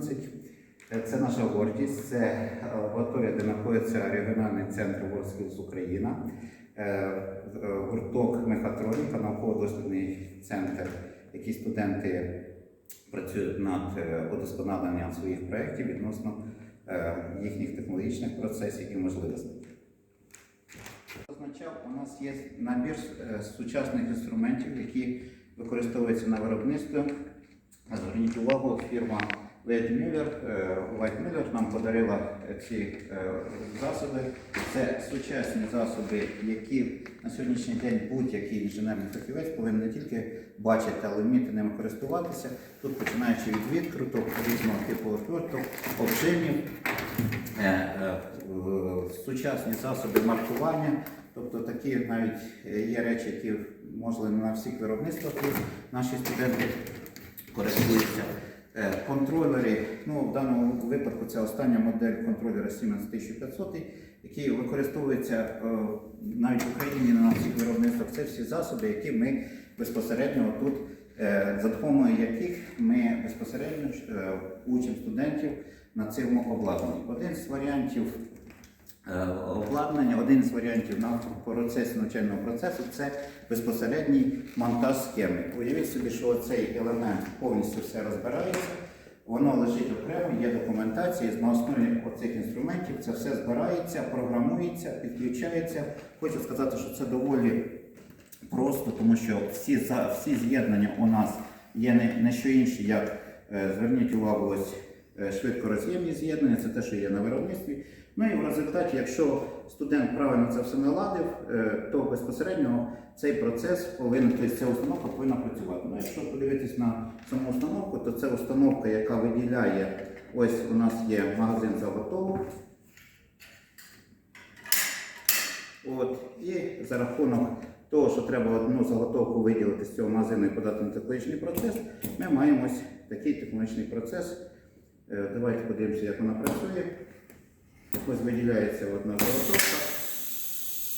11. Е, Це наша гордість, це лабораторія, де знаходиться регіональний центр WorldSkills Україна, Е, е, гурток мехатроніка, науково-дослідний центр, які студенти працюють над е, удосконаленням своїх проєктів відносно е, їхніх технологічних процесів і можливостей. Означав, у нас є набір е, сучасних інструментів, які використовуються на виробництві. Зверніть увагу, фірма Weidmuller, е, нам подарила ці е, засоби. Це сучасні засоби, які на сьогоднішній день будь-який інженерний фахівець повинен не тільки бачити, але вміти ними користуватися. Тут починаючи від відкруток, різного типу отверток, обжимів, е, сучасні засоби маркування. Тобто такі навіть є речі, які можливо на всіх виробництвах. Наші студенти користуються. Е, Контролери, ну в даному випадку це остання модель контролера Siemens 1500, який використовується е, навіть в Україні на всіх виробництвах. Це всі засоби, які ми безпосередньо тут, е, за допомогою яких ми безпосередньо учимо студентів на цьому обладнанні. Один з варіантів обладнання, один з варіантів на процесу навчального процесу це безпосередній монтаж схеми. Уявіть собі, що цей елемент повністю все розбирається, воно лежить окремо, є документація, і на основі оцих інструментів це все збирається, програмується, підключається. Хочу сказати, що це доволі просто, тому що всі, всі з'єднання у нас є не, не що інше, як е, зверніть увагу, ось е, швидкороз'ємні з'єднання, це те, що є на виробництві. Ну і в результаті, якщо студент правильно це все наладив, е, то безпосередньо цей процес повинен, тобто ця установка повинна працювати. Ну, якщо подивитись на саму установку, то це установка, яка виділяє, ось у нас є магазин заготовок. От, і за рахунок того, що треба одну заготовку виділити з цього магазину і подати на технологічний процес, ми маємо ось такий технологічний процес. Е, Давайте подивимося, як вона працює. Ось виділяється одна заготовка,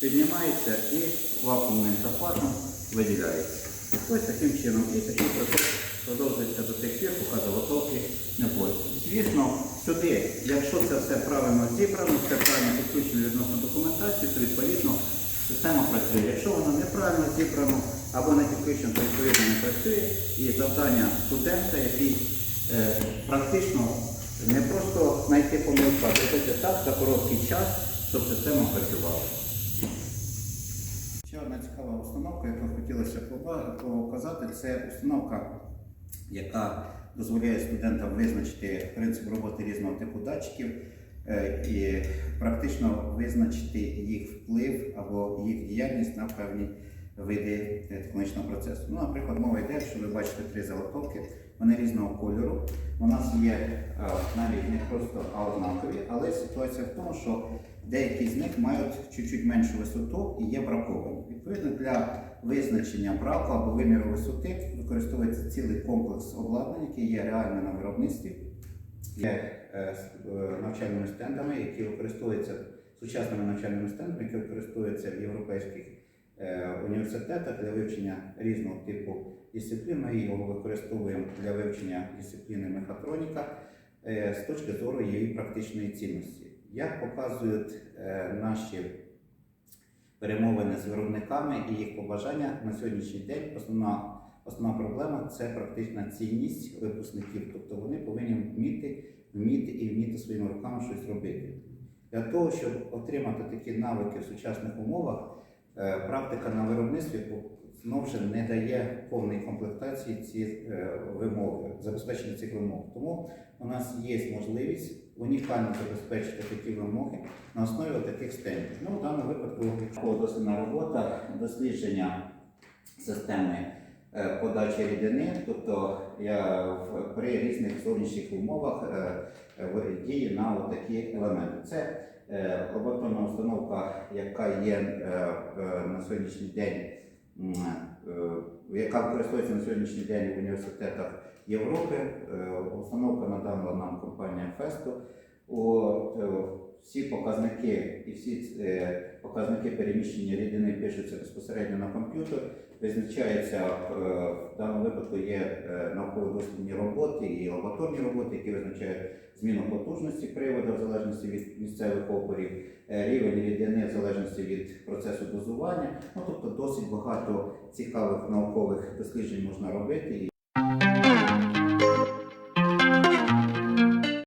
піднімається і вакуумним запасом виділяється. Ось таким чином. І такий процес продовжується до тих пір, поки заготовки не входять. Звісно, сюди, якщо це все правильно зібрано, все правильно підключено відносно документації, то відповідно система працює. Якщо воно неправильно зібрано або не підключено, то відповідно не працює. І завдання студента, який е, практично не просто знайти помилку, а зробити так за короткий час, щоб система працювала. Ще одна цікава установка, яку хотілося показати, це установка, яка дозволяє студентам визначити принцип роботи різного типу датчиків е, і практично визначити їх вплив або їх діяльність на певні види технологічного процесу. Ну, наприклад, мова йде, що ви бачите три заготовки, вони різного кольору. У нас є е, навіть не просто а однакові, але ситуація в тому, що деякі з них мають чуть-чуть меншу висоту і є браковані. Відповідно, для визначення браку або виміру висоти використовується цілий комплекс обладнань, який є реально на виробництві. Є е, е, навчальними стендами, які використовуються сучасними навчальними стендами, які використовуються в європейських університетах для вивчення різного типу дисциплін. Ми його використовуємо для вивчення дисципліни мехатроніка е, з точки зору її практичної цінності. Як показують е, наші перемовини з виробниками і їх побажання на сьогоднішній день, основна, основна проблема це практична цінність випускників. Тобто вони повинні вміти, вміти і вміти своїми руками щось робити. Для того, щоб отримати такі навики в сучасних умовах, е, практика на виробництві знову ж не дає повної комплектації ці е, вимоги, забезпечення цих вимог. Тому у нас є можливість унікально забезпечити такі вимоги на основі таких стендів. Ну, в даному випадку дослідна робота дослідження системи е, подачі рідини, тобто я при різних зовнішніх умовах е, е, дії на такі елементи. Це е, установка, яка є е, е, на сьогоднішній день, яка використовується на сьогоднішній день в університетах Європи. Установка надала нам компанія Festo. От, е, всі показники і всі е, показники переміщення рідини пишуться безпосередньо на комп'ютер. Визначається е, в даному випадку є науково-дослідні роботи і лабораторні роботи, які визначають зміну потужності приводу в залежності від місцевих опорів, рівень рідини в залежності від процесу дозування. Ну тобто досить багато цікавих наукових досліджень можна робити.